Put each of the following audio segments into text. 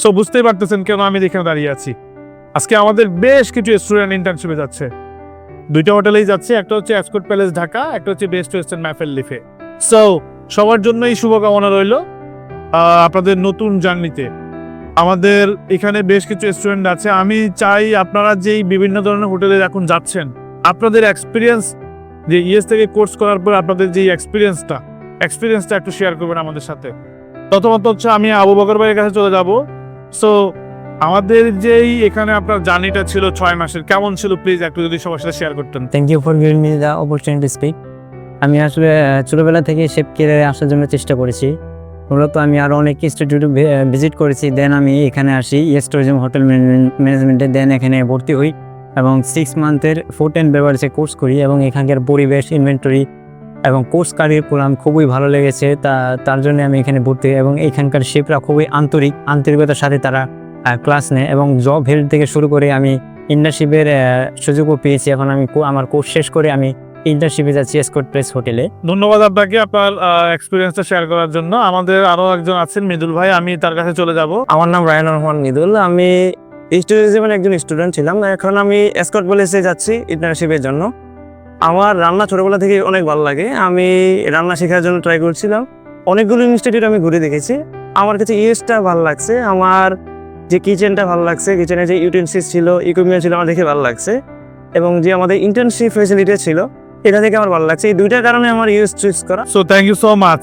So বুঝতেই পারতেছেন কেন আমি এখানে দাঁড়িয়ে আছি। আজকে আমাদের বেশ কিছু স্টুডেন্ট ইন্টার্নশিপে যাচ্ছে। দুইটা হোটেলেই যাচ্ছে, একটা হচ্ছে অ্যাসকোট প্যালেস ঢাকা, একটা হচ্ছে best western maple leaf so সবার জন্যই শুভকামনা রইল আপনাদের নতুন জার্নিতে আমাদের এখানে বেশ কিছু স্টুডেন্ট আছে। আমি চাই আপনারা যেই বিভিন্ন ধরনের হোটেলে এখন যাচ্ছেন, আপনাদের এক্সপিরিয়েন্স যে ইএস থেকে কোর্স করার পর আপনাদের যে এক্সপিরিয়েন্সটা এক্সপিরিয়েন্সটা একটু শেয়ার করবেন আমাদের সাথে। প্রথমত হচ্ছে আমি আবু বকর ভাইয়ের কাছে চলে যাব। সো আমাদের যেই এখানে আপনার জার্নিটা ছিল ছয় মাসের, কেমন ছিল? প্লিজ একটু যদি সবার সাথে শেয়ার করতেন। Thank you for giving me the opportunity speak আমি আসলে ছোটবেলা থেকে শেপ কেরিয়ারে আসার জন্য চেষ্টা করেছি। মূলত আমি আরও অনেক ইনস্টিটিউট ভিজিট করেছি দেন আমি এখানে আসি ইয়েস ট্যুরিজম হোটেল ম্যানেজমেন্টে দেন এখানে ভর্তি হই এবং সিক্স মান্থের ফুড অ্যান্ড বেভারেজে কোর্স করি এবং এখানকার পরিবেশ ইনভেন্টরি এবং কোর্স কারিকুলাম খুবই ভালো লেগেছে তা তার জন্য আমি এখানে ভর্তি এবং এখানকার শেফরা খুবই আন্তরিক আন্তরিকতার সাথে তারা ক্লাস নেয় এবং জব হেল্প থেকে শুরু করে আমি ইন্টার্নশিপের সুযোগও পেয়েছি। এখন আমি কো- আমার কোর্স শেষ করে আমি ইন্টার্নশিপে যাচ্ছি এসকোট প্রেস হোটেলে ধন্যবাদ আপনাকে আপনার এক্সপিরিয়েন্সটা শেয়ার করার জন্য। আমাদের আরও একজন আছেন মৃদুল ভাই আমি তার কাছে চলে যাব। আমার নাম রায়ন রহমান মিদুল। আমি স্টুডেন্ট একজন স্টুডেন্ট ছিলাম। এখন আমি এসকট কলেজে যাচ্ছি ইন্টার্নশিপের জন্য। আমার রান্না ছোটবেলা থেকে অনেক ভালো লাগে। আমি রান্না শেখার জন্য ট্রাই করছিলাম। অনেকগুলো ইনস্টিটিউট আমি ঘুরে দেখেছি। আমার কাছে ইউএসটা ভালো লাগছে। আমার যে কিচেনটা ভালো লাগছে কিচেনে যে ইউটেন্সিস ছিল ইকুইপমেন্ট ছিল, আমার দেখে ভালো লাগছে। এবং যে আমাদের ইন্টার্নশিপ ফেসিলিটি ছিল, এটা থেকে আমার ভালো লাগছে। এই দুইটার কারণে আমার ইউএস চুজ করা। So thank you so much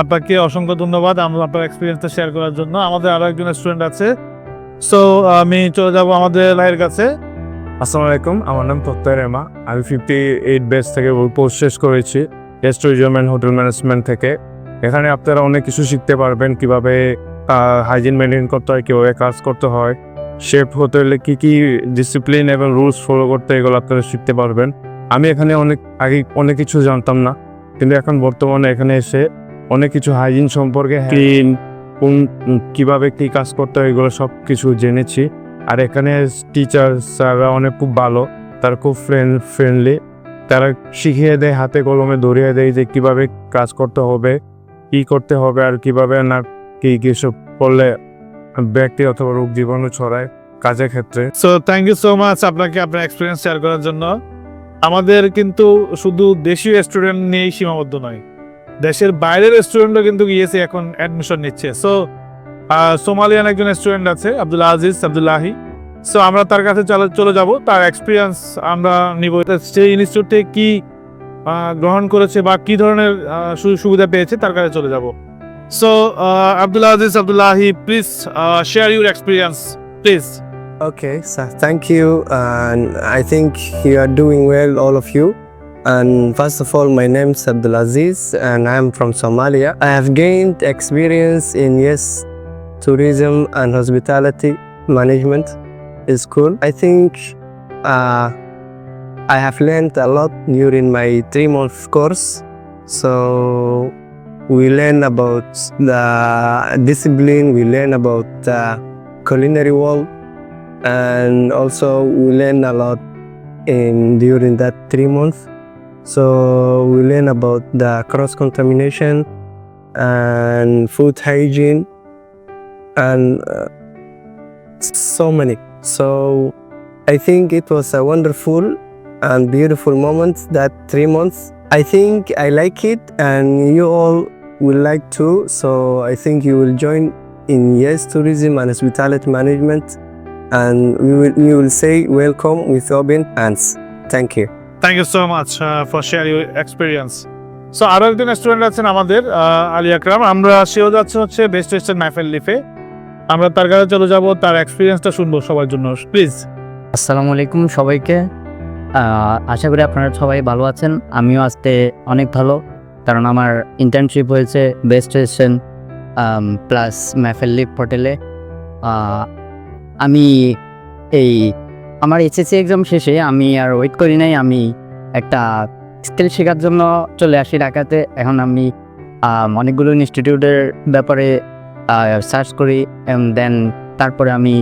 আপনাকে অসংখ্য ধন্যবাদ আমরা আপনার এক্সপিরিয়েন্সটা শেয়ার করার জন্য। আমাদের আরও একজন স্টুডেন্ট আছে। সো আমি চলে যাব আমাদের লাইয়ের কাছে। আসসালামু আলাইকুম আমার নাম প্রত্যয় রেমা। আমি ফিফটি এইট বেস থেকে কোর্স শেষ করেছি guest tourism and hotel management থেকে। এখানে আপনারা অনেক কিছু শিখতে পারবেন কীভাবে হাইজিন মেনটেন করতে হয় কীভাবে কাজ করতে হয়। শেফ হতে হলে কী কী ডিসিপ্লিন এবং রুলস ফলো করতে হয় এগুলো আপনারা শিখতে পারবেন। আমি এখানে অনেক আগে অনেক কিছু জানতাম না কিন্তু এখন বর্তমানে এখানে এসে অনেক কিছু হাইজিন সম্পর্কে ক্লিন কোন কীভাবে কী কাজ করতে হয় এগুলো সব কিছু জেনেছি। আর এখানে টিচার স্যাররা অনেক খুব ভালো। তারা খুব ফ্রেন্ড ফ্রেন্ডলি তারা শিখিয়ে দেয়, হাতে কলমে ধরিয়ে দেয় যে কীভাবে কাজ করতে হবে, কি করতে হবে আর কীভাবে না কি কি সব করলে ব্যক্তি অথবা রোগ জীবাণু ছড়ায় কাজের ক্ষেত্রে। So thank you so much আপনাকে আপনার এক্সপিরিয়েন্স শেয়ার করার জন্য। আমাদের কিন্তু শুধু দেশীয় স্টুডেন্ট নিয়েই সীমাবদ্ধ নয়, দেশের বাইরের স্টুডেন্টও কিন্তু গিয়েছে এখন অ্যাডমিশন নিচ্ছে। সো সোমালিয়ান একজন স্টুডেন্ট আছে আব্দুল্লাহ আজিজ আব্দুল্লাহি সো আমরা তার কাছে চলে চলে যাব তার এক্সপিরিয়েন্স আমরা নিব সেই ইনস্টিটিউট থেকে কি গ্রহণ করেছে বা কি ধরনের সুবিধা পেয়েছে তার কাছে চলে যাব so Abdullah Aziz Abdullahi please share your experience please Okay, so thank you. And I think you are doing well, of you. And first of all, my name is Abdulaziz, and I am from Somalia. I have gained experience in yes, tourism and hospitality management is cool. I think uh, I have learned a lot during my three month course. So we learn about the discipline, we learn about the culinary world and also we learn a lot in during that three months so we learn about the cross contamination and food hygiene and uh, so many so i think it was a wonderful and beautiful moment that three months i think i like it and you all will like too so i think you will join in yes tourism and hospitality management and we will, we will say welcome with open hands. Thank you. Thank you so much for share your experience so আরো একজন student আছেন আমাদের আহ, আলী আকরাম আমরা সেও যাচ্ছে হচ্ছে best western মাইফেল লিফে আমরা তার কাছে চলে যাব, তার এক্সপিরিয়েন্সটা শুনব সবার জন্য। প্লিজ আসসালামু আলাইকুম সবাইকে। আশা করি আপনারা সবাই ভালো আছেন। আমিও আসতে অনেক ভালো, কারণ আমার ইন্টার্নশিপ হয়েছে best western plus maple leaf হোটেলে আমি এই, আমার এসএসসি এক্সাম শেষে আমি আর ওয়েট করি নাই, আমি একটা স্কিল শেখার জন্য চলে আসি ঢাকাতে। এখন আমি অনেকগুলো ইনস্টিটিউটের ব্যাপারে সার্চ করি দেন তারপরে আমি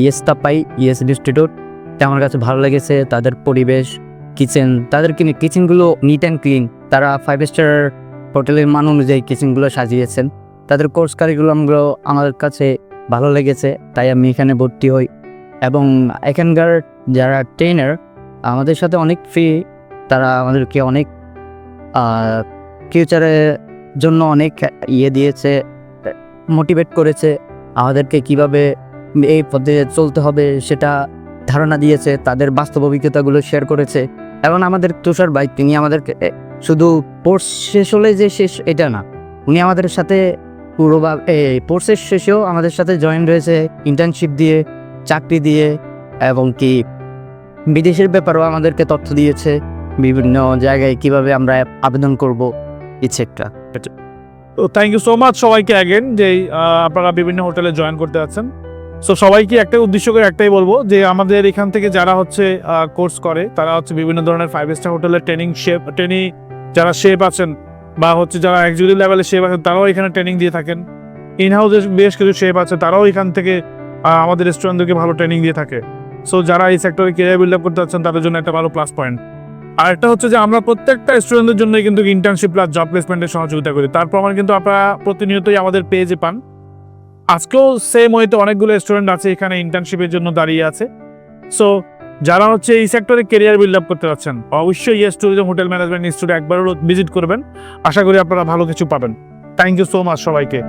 ইয়েসটা পাই ইয়েস ইনস্টিটিউট এটা আমার কাছে ভালো লেগেছে, তাদের পরিবেশ কিচেন তাদের কিচেনগুলো নিট অ্যান্ড ক্লিন তারা ফাইভ স্টার হোটেলের মান অনুযায়ী কিচেনগুলো সাজিয়েছেন। তাদের কোর্স কারিকুলামগুলো আমার কাছে ভালো লেগেছে, তাই আমি এখানে ভর্তি হই। এবং এখানকার যারা ট্রেনার আমাদের সাথে অনেক ফ্রি তারা আমাদেরকে অনেক ফিউচারের জন্য অনেক ইয়ে দিয়েছে। মোটিভেট করেছে, আমাদেরকে কীভাবে এই পথে চলতে হবে সেটা ধারণা দিয়েছে, তাদের বাস্তব অভিজ্ঞতাগুলো শেয়ার করেছে। এবং আমাদের তুষার ভাই, তিনি আমাদেরকে শুধু কোর্স শেষ হলে যে শেষ, এটা না, উনি আমাদের সাথে পুরো কোর্সের শেষেও আমাদের সাথে জয়েন রয়েছে ইন্টার্নশিপ দিয়ে, চাকরি দিয়ে, এবং কি বিদেশের ব্যাপারেও আমাদেরকে তথ্য দিয়েছে, বিভিন্ন জায়গায় কীভাবে আমরা আবেদন করব ইচ্ছেটা তো থ্যাংক ইউ সো মাচ সবাইকে অ্যাগেন যে আপনারা বিভিন্ন হোটেলে জয়েন করতে যাচ্ছেন। সো সবাইকে একটাই উদ্দেশ্য করে একটাই বলব যে, আমাদের এখান থেকে যারা হচ্ছে কোর্স করে, তারা হচ্ছে বিভিন্ন ধরনের ফাইভ স্টার হোটেলের ট্রেনিং শেপ ট্রেনিং যারা শেপ আছেন বা হচ্ছে যারা এক্সিকিউটিভ লেভেলে শেপ আছেন, তারাও এখানে ট্রেনিং দিয়ে থাকেন। ইন হাউসে বেশ কিছু শেপ আছে, তারাও এখান থেকে আমাদের রেস্টুরেন্টদেরকে ভালো ট্রেনিং দিয়ে থাকে। সো যারা এই সেক্টরে কেরিয়ার বিল্ড আপ করতে যাচ্ছেন, তাদের জন্য একটা ভালো প্লাস পয়েন্ট আর একটা হচ্ছে যে আমরা প্রত্যেকটা স্টুডেন্টদের জন্য কিন্তু ইন্টার্নশিপ প্লাস জব প্লেসমেন্টের সহযোগিতা করি। তার প্রমাণ কিন্তু আপনারা প্রতিনিয়তই আমাদের পেজে পান। আজকেও সেম ওয়েতে অনেকগুলো স্টুডেন্ট আছে এখানে ইন্টার্নশিপের জন্য দাঁড়িয়ে আছে। সো যারা হচ্ছে এই সেক্টরে কেরিয়ার বিল্ড আপ করতে যাচ্ছেন, অবশ্যই yes tourism hotel management institute একবারও ভিজিট করবেন। আশা করি আপনারা ভালো কিছু পাবেন। থ্যাংক ইউ সো মাচ সবাইকে।